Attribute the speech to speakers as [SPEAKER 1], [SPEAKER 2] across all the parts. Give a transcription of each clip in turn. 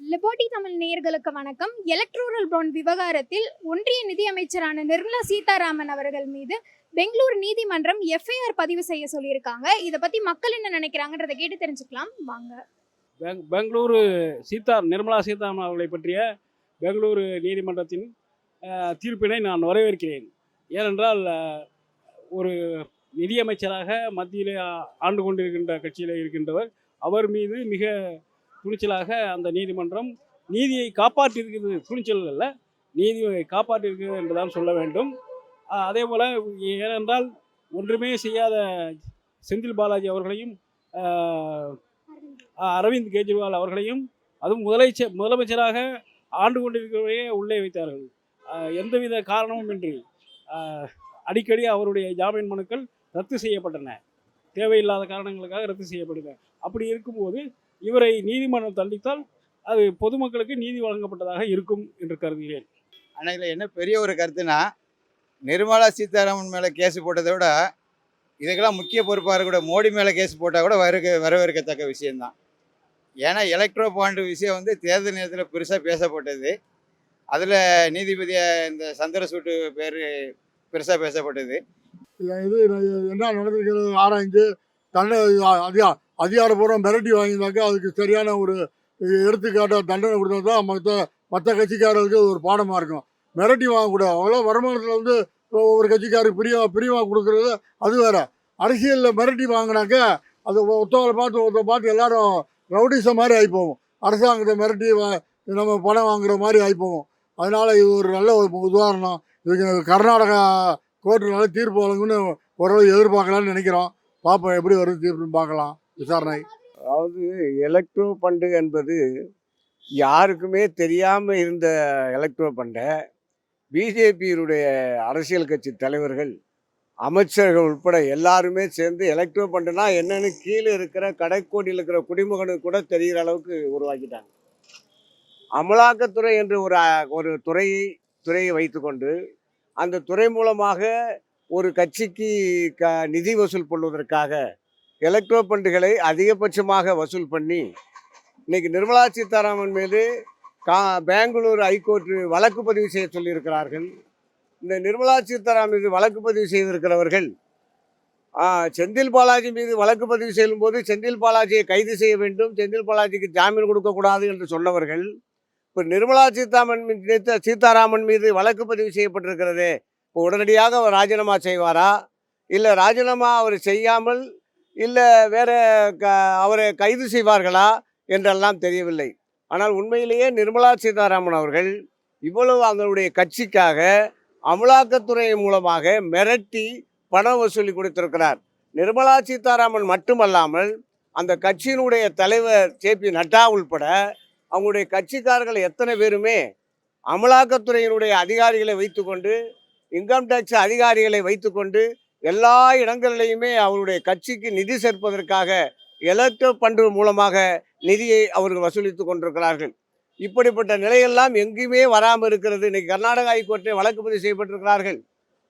[SPEAKER 1] Liberty Tamil நேயர்களுக்கு வணக்கம். Electoral bond விவகாரத்தில் ஒன்றிய நிதியமைச்சரான நிர்மலா சீதாராமன் அவர்கள் மீது பெங்களூர் நீதிமன்றம் எஃப்ஐஆர் பதிவு செய்ய சொல்லியிருக்காங்க. இதை பத்தி மக்கள் என்ன நினைக்கிறாங்கன்றதை கேட்டு தெரிஞ்சுக்கலாம். வாங்க.
[SPEAKER 2] பெங் பெங்களூரு சீதா நிர்மலா சீதாராமன் அவர்களை பற்றிய பெங்களூரு நீதிமன்றத்தின் தீர்ப்பினை நான் வரவேற்கிறேன். ஏனென்றால் ஒரு நிதியமைச்சராக மத்தியிலே ஆண்டு கொண்டிருக்கின்ற கட்சியில் இருக்கின்றவர் அவர் மீது மிக துணிச்சலாக அந்த நீதிமன்றம் நீதியை காப்பாற்றியிருக்கிறது. துணிச்சல் அல்ல நீதியை காப்பாற்றியிருக்கிறது என்றுதான் சொல்ல வேண்டும். அதே போல் ஏனென்றால் ஒன்றுமே செய்யாத செந்தில் பாலாஜி அவர்களையும் அரவிந்த் கெஜ்ரிவால் அவர்களையும் அதுவும் முதலமைச்சர் முதலமைச்சராக ஆண்டு கொண்டிருக்கிறவரையே உள்ளே வைத்தார்கள். எந்தவித காரணமும் இன்றி அடிக்கடி அவருடைய ஜாமீன் மனுக்கள் ரத்து செய்யப்பட்டன. தேவையில்லாத காரணங்களுக்காக ரத்து செய்யப்பட்டன. அப்படி இருக்கும்போது இவரை நீதிமன்றம் தண்டித்தால் அது பொதுமக்களுக்கு நீதி வழங்கப்பட்டதாக இருக்கும் என்று கருதுகிறேன்.
[SPEAKER 3] ஆனால் இதில் என்ன பெரிய ஒரு கருத்துனா நிர்மலா சீதாராமன் மேலே கேஸ் போட்டதை விட இதுக்கெல்லாம் முக்கிய பொறுப்பாக இருக்கக்கூடிய மோடி மேலே கேஸ் போட்டால் கூட வரவேற்க வரவேற்கத்தக்க விஷயம்தான். ஏன்னா எலக்ட்ரோ பாண்ட் விஷயம் வந்து தேர்தல் நேரத்தில் பெருசாக பேசப்பட்டது. அதில் நீதிபதி இந்த சந்திரசூட்டு பேர் பெருசாக பேசப்பட்டது.
[SPEAKER 4] இது என்ன நடந்திருக்கிறது? ஆராய்ஞ்சு தண்டனை அதிகா அதிகாரப்பூர்வம் மிரட்டி வாங்கியிருந்தாக்கா அதுக்கு சரியான ஒரு எடுத்துக்காட்டாக தண்டனை கொடுத்தா தான் மற்ற மற்ற கட்சிக்காரர்களுக்கு ஒரு பாடமாக இருக்கும். மிரட்டி வாங்கக்கூடாது. அவ்வளோ வருமானத்தில் வந்து ஒவ்வொரு கட்சிக்காருக்கு பிரியா பிரியமாக கொடுக்குறது அது வேறு. அரசியலில் மிரட்டி வாங்கினாக்க அது ஒருத்தவங்களை பார்த்து ஒருத்தரை பார்த்து எல்லாரும் ரவுடிசம் மாதிரி ஆகி அரசாங்கத்தை மிரட்டி வா- நம்ம பணம் வாங்குற மாதிரி ஆகி அதனால் இது ஒரு நல்ல ஒரு உதாரணம். இதுக்கு கர்நாடகா கோர்ட்டு நல்ல தீர்ப்பு வழங்குன்னு ஓரளவு எதிர்பார்க்கலான்னு நினைக்கிறோம். பார்ப்போம் எப்படி வருது தீர்ப்புன்னு பார்க்கலாம். விசாரணை.
[SPEAKER 5] அதாவது எலக்ட்ரோ ஃபண்டு என்பது யாருக்குமே தெரியாமல் இருந்த எலக்ட்ரோ ஃபண்டை பிஜேபியினுடைய அரசியல் கட்சி தலைவர்கள் அமைச்சர்கள் உட்பட எல்லாருமே சேர்ந்து எலக்ட்ரோ பண்டுனா என்னென்னு கீழே இருக்கிற கடைக்கோடியில் இருக்கிற குடிமகனுக்கு கூட தெரிகிற அளவுக்கு உருவாக்கிட்டாங்க. அமலாக்கத்துறை என்று ஒரு ஒரு துறையை துறையை வைத்துக்கொண்டு அந்த துறை மூலமாக ஒரு கட்சிக்கு க நிதி வசூல் பண்ணுவதற்காக எலக்ட்ரோ பண்டுகளை அதிகபட்சமாக வசூல் பண்ணி இன்னைக்கு நிர்மலா சீதாராமன் மீது கா பெங்களூர் ஹைகோர்ட் வழக்கு பதிவு செய்ய சொல்லியிருக்கிறார்கள். இந்த நிர்மலா சீதாராமன் மீது வழக்கு பதிவு செய்திருக்கிறவர்கள் செந்தில் பாலாஜி மீது வழக்கு பதிவு செய்யும்போது செந்தில் பாலாஜியை கைது செய்ய வேண்டும் செந்தில் பாலாஜிக்கு ஜாமீன் கொடுக்கக்கூடாது என்று சொன்னவர்கள் இப்போ நிர்மலா சீதாராமன் மீது சீதாராமன் மீது வழக்கு பதிவு செய்யப்பட்டிருக்கிறது இப்போ உடனடியாக அவர் ராஜினாமா செய்வாரா? இல்லை ராஜினாமா அவர் செய்யாமல் இல்லை வேறு க அவரை கைது செய்வார்களா என்றெல்லாம் தெரியவில்லை. ஆனால் உண்மையிலேயே நிர்மலா சீதாராமன் அவர்கள் இவ்வளவு அவங்களுடைய கட்சிக்காக அமலாக்கத்துறை மூலமாக மிரட்டி பண வசூலி கொடுத்திருக்கிறார். நிர்மலா சீதாராமன் மட்டுமல்லாமல் அந்த கட்சியினுடைய தலைவர் ஜே பி நட்டா உள்பட அவங்களுடைய கட்சிக்காரர்கள் எத்தனை பேருமே அமலாக்கத்துறையினுடைய அதிகாரிகளை வைத்துக்கொண்டு இன்கம் டேக்ஸ் அதிகாரிகளை வைத்துக்கொண்டு எல்லா இடங்களிலையுமே அவருடைய கட்சிக்கு நிதி சேர்ப்பதற்காக எலக்ட்ரல் பண்டு மூலமாக நிதியை அவர்கள் வசூலித்து கொண்டிருக்கிறார்கள். இப்படிப்பட்ட நிலையெல்லாம் எங்கேயுமே வராமல் இருக்கிறது. இன்னைக்கு கர்நாடக ஹைகோர்ட்டை வழக்கு பதிவு செய்யப்பட்டிருக்கிறார்கள்.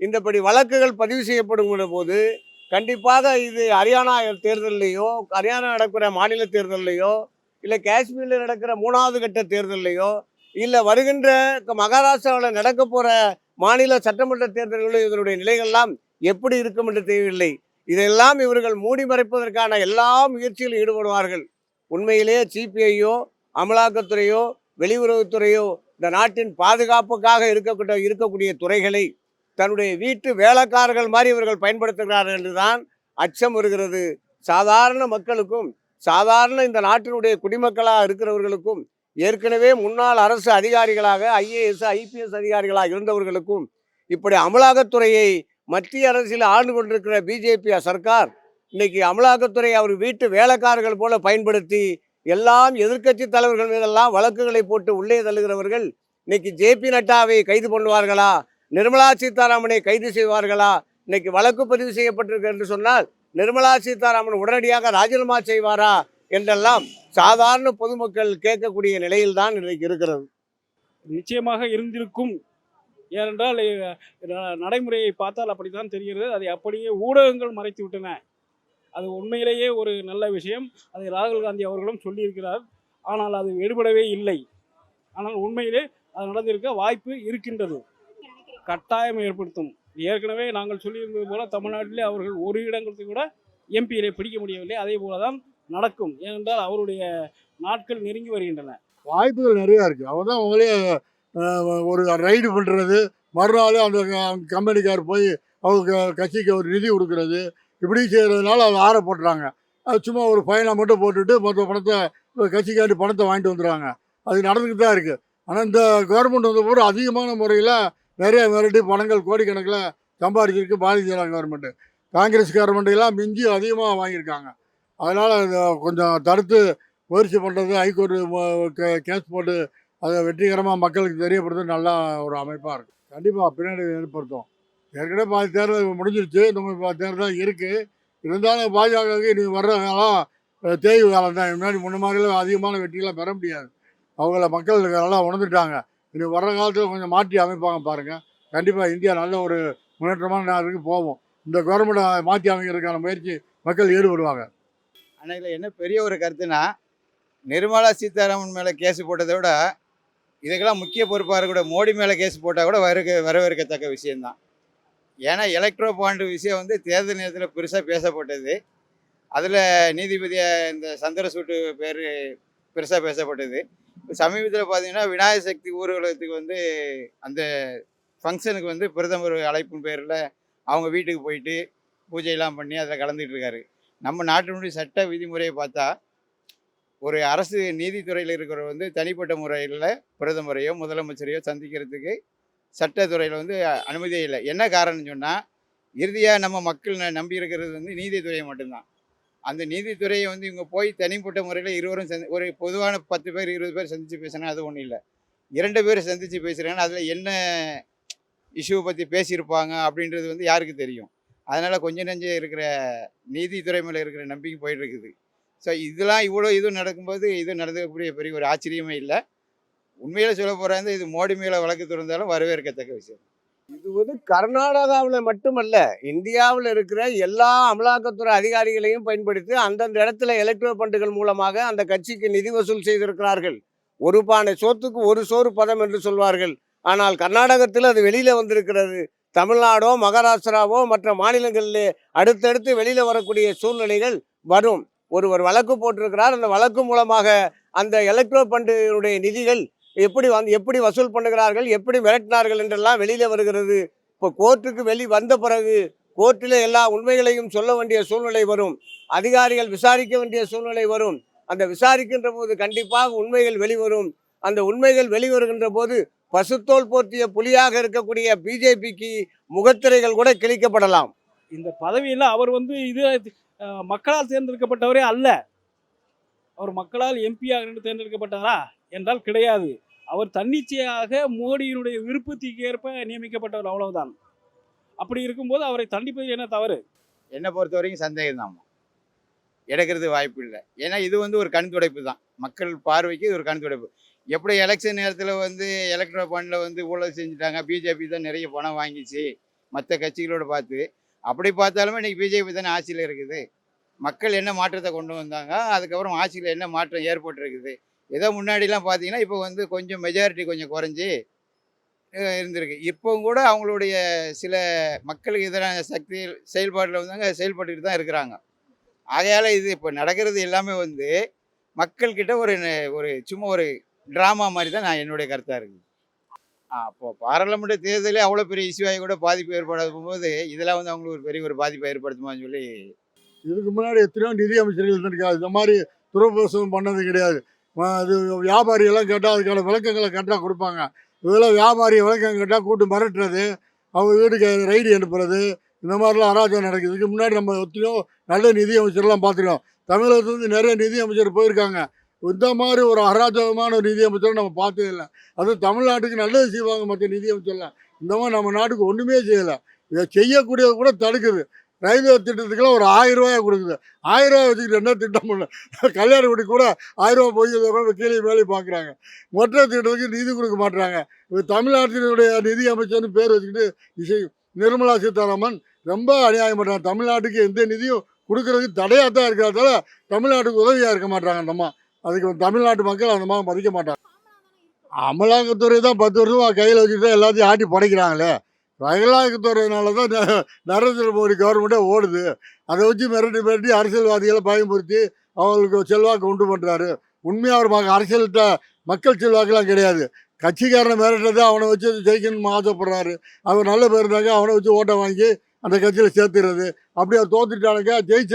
[SPEAKER 5] இந்தபடி வழக்குகள் பதிவு செய்யப்படுகிற போது கண்டிப்பாக இது ஹரியானா தேர்தலையோ ஹரியானா நடக்கிற மாநில தேர்தல்லையோ இல்லை காஷ்மீரில் நடக்கிற மூணாவது கட்ட தேர்தலையோ இல்லை வருகின்ற மகாராஷ்டிராவில் நடக்க போகிற மாநில சட்டமன்ற தேர்தல்களோ இதனுடைய நிலைகள்லாம் எப்படி இருக்கும் என்று தெரியவில்லை. இதெல்லாம் இவர்கள் மூடி மறைப்பதற்கான எல்லா முயற்சியிலும் ஈடுபடுவார்கள். உண்மையிலேயே சிபிஐயோ அமலாக்கத்துறையோ வெளியுறவுத்துறையோ இந்த நாட்டின் பாதுகாப்புக்காக இருக்கக்கூடிய இருக்கக்கூடிய துறைகளை தன்னுடைய வீட்டு வேலைக்காரர்கள் மாதிரி இவர்கள் பயன்படுத்துகிறார்கள் என்றுதான் அச்சம் வருகிறது. சாதாரண மக்களுக்கும் சாதாரண இந்த நாட்டினுடைய குடிமக்களாக இருக்கிறவர்களுக்கும் ஏற்கனவே முன்னாள் அரசு அதிகாரிகளாக ஐஏஎஸ் ஐபிஎஸ் அதிகாரிகளாக இருந்தவர்களுக்கும் இப்படி அமலாக்கத்துறையை மத்திய அரசில் ஆண்டு கொண்டிருக்கிற பிஜேபி சர்க்கார் இன்னைக்கு அமலாக்கத்துறை அவர் வீட்டு வேலைக்காரர்கள் போல பயன்படுத்தி எல்லாம் எதிர்க்கட்சி தலைவர்கள் மீதெல்லாம் வழக்குகளை போட்டு உள்ளே தள்ளுகிறவர்கள் இன்னைக்கு ஜேபி நட்டாவை கைது பண்ணுவார்களா? நிர்மலா சீதாராமனை கைது செய்வார்களா? இன்னைக்கு வழக்கு பதிவு செய்யப்பட்டிருக்கு என்று சொன்னால் நிர்மலா சீதாராமன் உடனடியாக ராஜினாமா செய்வாரா? என்றெல்லாம் சாதாரண பொதுமக்கள் கேட்கக்கூடிய நிலையில்தான் இன்றைக்கு இருக்கிறது.
[SPEAKER 2] நிச்சயமாக இருந்திருக்கும். ஏனென்றால் நடைமுறையை பார்த்தால் அப்படித்தான் தெரிகிறது. அதை அப்படியே ஊடகங்கள் மறைத்து விட்டன. அது உண்மையிலேயே ஒரு நல்ல விஷயம். அதை ராகுல் காந்தி அவர்களும் சொல்லியிருக்கிறார். ஆனால் அது எடுபடவே இல்லை. ஆனால் உண்மையிலே அது நடந்திருக்க வாய்ப்பு இருக்கின்றது. கட்டாயம் ஏற்படுத்தும். ஏற்கனவே நாங்கள் சொல்லியிருந்தது போல தமிழ்நாட்டிலே அவர்கள் ஒரு இடங்களுக்கு கூட எம்பியிலே பிடிக்க முடியவில்லை. அதே போல தான் நடக்கும். ஏனென்றால் அவருடைய நாட்கள் நெருங்கி வருகின்றன.
[SPEAKER 4] வாய்ப்புகள் நிறையா இருக்குது அவர் தான் அவங்களே ஒரு ரைடு பண்ணுறது மறுநாள் அந்த கம்பெனிக்கார் போய் அவங்க கட்சிக்கு ஒரு நிதி கொடுக்கறது. இப்படி செய்கிறதுனால அதை ஆற போட்டுறாங்க. அது சும்மா ஒரு ஃபைனை மட்டும் போட்டுட்டு மற்ற பணத்தை கட்சிக்காண்டி பணத்தை வாங்கிட்டு வந்துடுறாங்க. அது நடந்துக்கிட்டு தான் இருக்குது ஆனால் இந்த கவர்மெண்ட் வந்த பூரா அதிகமான முறையில் நிறைய மிரட்டி பணங்கள் கோடிக்கணக்கில் சம்பாதிச்சிருக்கு பாரதிய ஜனதா கவர்மெண்ட்டு காங்கிரஸ் கவர்மெண்ட்டெல்லாம் மிஞ்சி அதிகமாக வாங்கியிருக்காங்க. அதனால் கொஞ்சம் தடுத்து முயற்சி பண்ணுறது ஹைகோர்ட்டு கேஸ் போட்டு அதை வெற்றிகரமாக மக்களுக்கு தெரியப்படுத்த நல்லா ஒரு அமைப்பாக இருக்குது கண்டிப்பாக பின்னாடி ஏற்படுத்தும். ஏற்கனவே பாதி தேர்தல் முடிஞ்சிருச்சு. நம்ம இப்போ தேர்தல் இருக்குது இருந்தாலும் பாஜகவுக்கு இனி வர்ற காலம் தேய்வு காலம் தான். முன்னாடி முன்ன மாதிரிலாம் அதிகமான வெற்றிலாம் பெற முடியாது. அவங்கள மக்கள் நல்லா உணர்ந்துட்டாங்க. இனி வர்ற காலத்தில் கொஞ்சம் மாற்றி அமைப்பாங்க பாருங்கள் கண்டிப்பாக இந்தியா நல்ல ஒரு முன்னேற்றமான நேரத்துக்கு போவோம் இந்த கவர்மெண்ட்டை மாற்றி அமைக்கிறதுக்கான முயற்சி மக்கள் ஈடுபடுவாங்க.
[SPEAKER 3] ஆனால் இதில் என்ன பெரிய ஒரு கருத்துனா நிர்மலா சீதாராமன் மேலே கேஸ் போட்டதை விட இதுக்கெல்லாம் முக்கிய பொறுப்பாக இருக்கக்கூட மோடி மேலே கேஸ் போட்டால் கூட வரவேற்க வரவேற்கத்தக்க விஷயந்தான் ஏன்னா எலக்ட்ரோ பாண்டு விஷயம் வந்து தேர்தல் நேரத்தில் பெருசாக பேசப்பட்டது. அதில் நீதிபதியை இந்த சந்திரசூட்டு பேர் பெருசாக பேசப்பட்டது. இப்போ சமீபத்தில் பார்த்தீங்கன்னா விநாயகர் சக்தி ஊர்வலகத்துக்கு வந்து அந்த ஃபங்க்ஷனுக்கு வந்து பிரதமர் அழைப்பின் பேரில் அவங்க வீட்டுக்கு போயிட்டு பூஜையெல்லாம் பண்ணி அதில் கலந்துக்கிட்டு இருக்காரு. நம்ம நாட்டினுடைய சட்ட விதிமுறையை பார்த்தா ஒரு அரசு நீதித்துறையில் இருக்கிறவர் வந்து தனிப்பட்ட முறையில் பிரதமரையோ முதலமைச்சரையோ சந்திக்கிறதுக்கு சட்டத்துறையில் வந்து அனுமதியே இல்லை. என்ன காரணம்னு சொன்னால் இறுதியாக நம்ம மக்கள் நம்பி இருக்கிறது வந்து நீதித்துறையை மட்டும்தான். அந்த நீதித்துறையை வந்து இவங்க போய் தனிப்பட்ட முறையில் இருவரும் சந்தி ஒரு பொதுவான பத்து பேர் இருபது பேர் சந்தித்து பேசினா அது ஒன்றும் இல்லை. இரண்டு பேர் சந்தித்து பேசுகிறாங்கன்னா அதில் என்ன இஷ்யூவை பற்றி பேசியிருப்பாங்க அப்படின்றது வந்து யாருக்கு தெரியும்? அதனால் கொஞ்சம் நெஞ்சம் இருக்கிற நீதித்துறை மேலே இருக்கிற நம்பிக்கை போயிட்டுருக்குது ஸோ இதெல்லாம் இவ்வளோ இது நடக்கும்போது இது நடந்தக்கூடிய பெரிய ஒரு ஆச்சரியமே இல்லை. உண்மையில சொல்ல போகிறாங்க இது மோடி மேலே வழக்கு திறந்தாலும் வரவேற்கத்தக்க விஷயம்.
[SPEAKER 5] இது வந்து கர்நாடகாவில் மட்டுமல்ல இந்தியாவில் இருக்கிற எல்லா அமலாக்கத்துறை அதிகாரிகளையும் பயன்படுத்தி அந்தந்த இடத்துல எலக்ட்ரோ பண்டுகள் மூலமாக அந்த கட்சிக்கு நிதி வசூல் செய்திருக்கிறார்கள். ஒரு பானை சோத்துக்கு ஒரு சோறு பதம் என்று சொல்வார்கள். ஆனால் கர்நாடகத்தில் அது வெளியில் வந்திருக்கிறது. தமிழ்நாடோ மகாராஷ்டிராவோ மற்ற மாநிலங்களிலே அடுத்தடுத்து வெளியில் வரக்கூடிய சூழ்நிலைகள் வரும். ஒருவர் வழக்கு போட்டிருக்கிறார். அந்த வழக்கு மூலமாக அந்த எலக்ட்ரோ பண்டுடைய நிதிகள் எப்படி வந்து எப்படி வசூல் பண்ணுகிறார்கள் எப்படி மிரட்டினார்கள் என்றெல்லாம் வெளியில் வருகிறது. இப்போ கோர்ட்டுக்கு வெளி வந்த பிறகு கோர்ட்டில் எல்லா உண்மைகளையும் சொல்ல வேண்டிய சூழ்நிலை வரும். அதிகாரிகள் விசாரிக்க வேண்டிய சூழ்நிலை வரும். அந்த விசாரிக்கின்ற போது கண்டிப்பாக உண்மைகள் வெளிவரும் அந்த உண்மைகள் வெளிவருகின்ற போது பசுத்தோல் போர்த்திய புலியாக இருக்கக்கூடிய பிஜேபிக்கு முகத்திரைகள் கூட கிழிக்கப்படலாம்.
[SPEAKER 2] இந்த பதவியில் அவர் வந்து இது மக்களால் தேர்ந்தெடுக்கப்பட்டவரே அல்ல. அவர் மக்களால் எம்பியாக நின்று தேர்ந்தெடுக்கப்பட்டாரா என்றால் கிடையாது. அவர் தன்னிச்சையாக மோடியினுடைய விருப்பத்துக்கு ஏற்ப நியமிக்கப்பட்டவர் அவ்வளவுதான். அப்படி இருக்கும்போது அவரை தண்டிப்பதில் என்ன தவறு?
[SPEAKER 3] என்னை பொறுத்த வரைக்கும் சந்தேகம் தான் எடுக்கிறது வாய்ப்பு இல்லை. ஏன்னா இது வந்து ஒரு கண்துடைப்பு தான். மக்கள் பார்வைக்கு இது ஒரு கண்துடைப்பு. எப்படி எலெக்ஷன் நேரத்தில் வந்து எலக்ட்ரல் ஃபண்டில் வந்து ஊழல் செஞ்சுட்டாங்க பிஜேபி தான் நிறைய பணம் வாங்கிச்சு. மற்ற கட்சிகளோட பார்த்து அப்படி பார்த்தாலுமே இன்றைக்கி பிஜேபி தானே ஆட்சியில் இருக்குது. மக்கள் என்ன மாற்றத்தை கொண்டு வந்தாங்க அதுக்கப்புறம் ஆட்சியில் என்ன மாற்றம் ஏற்பட்டிருக்குது? ஏதோ முன்னாடிலாம் பார்த்தீங்கன்னா இப்போ வந்து கொஞ்சம் மெஜாரிட்டி கொஞ்சம் குறைஞ்சி இருந்திருக்கு. இப்போ கூட அவங்களுடைய சில மக்களுக்கு எதிரான சக்தி செயல்பாட்டில் வந்தாங்க செயல்பட்டுக்கிட்டு தான் இருக்கிறாங்க. ஆகையால் இது இப்போ நடக்கிறது எல்லாமே வந்து மக்கள்கிட்ட ஒரு ஒரு சும்மா ஒரு ட்ராமா மாதிரி தான் நான் என்னுடைய கருத்தாக இருக்குது. அப்போ பாராளுமன்ற தேர்தலே அவ்வளோ பெரிய இஷ்யூ கூட பாதிப்பு ஏற்படாத போது இதெல்லாம் வந்து அவங்களுக்கு ஒரு பெரிய ஒரு பாதிப்பை ஏற்படுத்துமான்னு சொல்லி
[SPEAKER 4] இதுக்கு முன்னாடி எத்தனையோ நிதி அமைச்சர்கள் இருந்திருக்காது இந்த மாதிரி துரபிரசவம் பண்ணது கிடையாது. இது அது கேட்டால் அதுக்கான விளக்கங்களை கரெக்டாக கொடுப்பாங்க. இதெல்லாம் வியாபாரி விளக்கம் கேட்டால் கூட்டு மிரட்டுறது அவங்க வீட்டுக்கு ரைடு அனுப்புறது இந்த மாதிரிலாம் அராஜகம் நடக்குது. இதுக்கு முன்னாடி நம்ம எத்தனையோ நல்ல நிதி அமைச்சர்லாம் பார்த்துருக்கோம். தமிழகத்துலேருந்து நிறைய நிதி அமைச்சர் போயிருக்காங்க. இந்த மாதிரி ஒரு அராஜகமான ஒரு நிதியமைச்சரை நம்ம பார்த்ததே இல்லை. அதுவும் தமிழ்நாட்டுக்கு நல்லது செய்வாங்க மற்ற நிதி இந்த மாதிரி நம்ம நாட்டுக்கு ஒன்றுமே செய்யலை. இதை செய்யக்கூடியது கூட தடுக்குது. ரயில்வே திட்டத்துக்கெல்லாம் ஒரு ஆயிரம் ரூபாய் கொடுக்குது. ஆயிரம் ரூபாய் வச்சுக்கிட்டு என்ன திட்டம் பண்ணல கல்யாண கூட ஆயிரம் ரூபாய் போய் அதை கீழே மேலே பார்க்குறாங்க. மொத்த திட்டத்துக்கு நிதி கொடுக்க மாட்டுறாங்க இப்போ தமிழ்நாட்டினுடைய நிதி அமைச்சர்னு பேர் வச்சுக்கிட்டு இசை நிர்மலா சீதாராமன் ரொம்ப அநியாயம் பண்ணுறாங்க தமிழ்நாட்டுக்கு எந்த நிதியும் கொடுக்கறதுக்கு தடையாக தான் இருக்கிறதால தமிழ்நாட்டுக்கு உதவியாக இருக்க மாட்டாங்க நம்ம அதுக்கு தமிழ்நாட்டு மக்கள் அந்த மாதிரி மதிக்க மாட்டாங்க. அமலாக்கத்துறை தான் பத்து வருஷமா கையில் வச்சுட்டு தான் எல்லாத்தையும் ஆட்டி படைக்கிறாங்களே. அமலாக்கத்துறையினால தான் ந- நரேந்திர மோடி கவர்மெண்ட்டே ஓடுது. அதை வச்சு மிரட்டி மிரட்டி அரசியல்வாதிகளை பயன்படுத்தி அவங்களுக்கு செல்வாக்கு உண்டு பண்ணுறாரு உண்மையாக அவர் அரசியல்கிட்ட மக்கள் செல்வாக்கெல்லாம் கிடையாது. கட்சிக்காரனை மிரட்டுறது அவனை வச்சு ஜெயிக்கணும்னு ஆசைப்படுறாரு. அவர் நல்ல பேர் இருந்தாங்க அவனை வச்சு ஓட்டை வாங்கி அந்த கட்சியில் சேர்த்துறது. அப்படியே அவர் தோத்துட்டானுங்க ஜெயிச்ச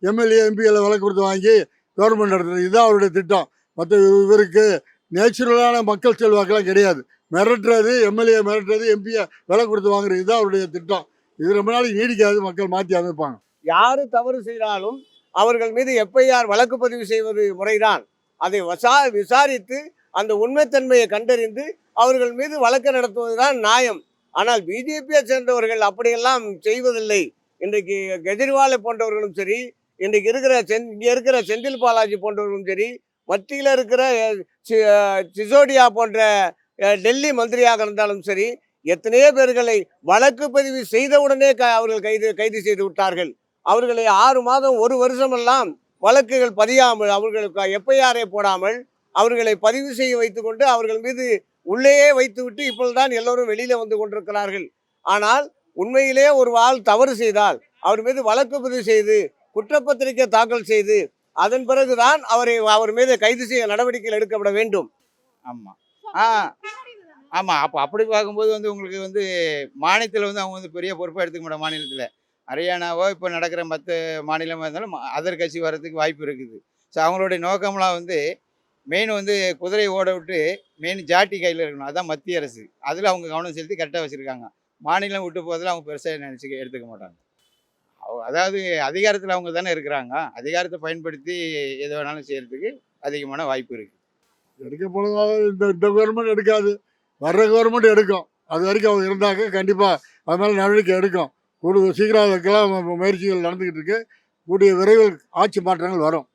[SPEAKER 4] எம்எல்ஏ எம்பிகளை விலை கொடுத்து வாங்கி கவர்மெண்ட் நடத்துறது. இதுதான் அவருடைய திட்டம். மற்ற இவருக்கு நேச்சுரலான மக்கள் செல்வாக்கெல்லாம் கிடையாது. மிரட்டுறது எம்எல்ஏ மிரட்டுறது எம்பியை விலை கொடுத்து வாங்குறது இதுதான் அவருடைய திட்டம். இது ரொம்ப நாளைக்கு நீடிக்காது மக்கள் மாற்றி அமைப்பாங்க.
[SPEAKER 5] யார் தவறு செய்தாலும் அவர்கள் மீது எஃப்ஐஆர் வழக்கு பதிவு செய்வது முறைதான். அதை வசா விசாரித்து அந்த உண்மைத்தன்மையை கண்டறிந்து அவர்கள் மீது வழக்கு நடத்துவதுதான் நியாயம். ஆனால் பிஜேபியை சேர்ந்தவர்கள் அப்படியெல்லாம் செய்வதில்லை. இன்றைக்கு கெஜ்ரிவாலை போன்றவர்களும் சரி இன்றைக்கு இருக்கிற செந் இங்கே இருக்கிற செந்தில் பாலாஜி போன்றவர்களும் சரி மத்தியில் இருக்கிற சி- சிசோடியா போன்ற டெல்லி மந்திரியாக இருந்தாலும் சரி எத்தனையோ பேர்களை வழக்கு பதிவு செய்தவுடனே க அவர்கள் கைது கைது செய்து விட்டார்கள். அவர்களை ஆறு மாதம் ஒரு வருஷமெல்லாம் வழக்குகள் பதியாமல் அவர்களுக்கு எஃப்ஐஆரை போடாமல் அவர்களை பதிவு செய்ய வைத்துக்கொண்டு அவர்கள் மீது உள்ளேயே வைத்துவிட்டு இப்பொழுதுதான் எல்லோரும் வெளியில் வந்து கொண்டிருக்கிறார்கள். ஆனால் உண்மையிலே ஒரு ஆள் தவறு செய்தால் அவர் மீது வழக்கு பதிவு செய்து குற்றப்பத்திரிகை தாக்கல் செய்து அதன் பிறகுதான் அவரை அவர் மீது கைது செய்ய நடவடிக்கைகள் எடுக்கப்பட வேண்டும்.
[SPEAKER 3] ஆமாம் ஆ. ஆமாம் அப்போ அப்படி பார்க்கும்போது வந்து உங்களுக்கு வந்து மாநிலத்தில் வந்து அவங்க வந்து பெரிய பொறுப்பாக எடுத்துக்க மாட்டாங்க மாநிலத்தில். ஹரியானாவோ இப்போ நடக்கிற மற்ற மாநிலமாக இருந்தாலும் அதர் கட்சி வர்றதுக்கு வாய்ப்பு இருக்குது. ஸோ அவங்களுடைய நோக்கம்லாம் வந்து மெயின் வந்து குதிரை ஓட விட்டு மெயின் ஜாட்டி கையில் இருக்கணும். அதான் மத்திய அரசு. அதில் அவங்க கவனம் செலுத்தி கரெக்டாக வச்சுருக்காங்க. மாநிலம் விட்டு போதில் அவங்க பெருசாக நினச்சி எடுத்துக்க மாட்டாங்க. அதாவது அதிகாரத்தில் அவங்க தானே இருக்கிறாங்க. அதிகாரத்தை பயன்படுத்தி எது வேணாலும் செய்கிறதுக்கு அதிகமான வாய்ப்பு இருக்குது
[SPEAKER 4] எடுக்க போனதாக இந்த இந்த கவர்மெண்ட் எடுக்காது. வர்ற கவர்மெண்ட் எடுக்கும். அது வரைக்கும் அவங்க இருந்தாக்க கண்டிப்பாக அது மேலே நடவடிக்கை எடுக்கும். கூடிய சீக்கிரம் அதுக்கெல்லாம் முயற்சிகள் நடந்துக்கிட்டு இருக்கு. கூடிய விரைவில் ஆட்சி மாற்றங்கள் வரும்.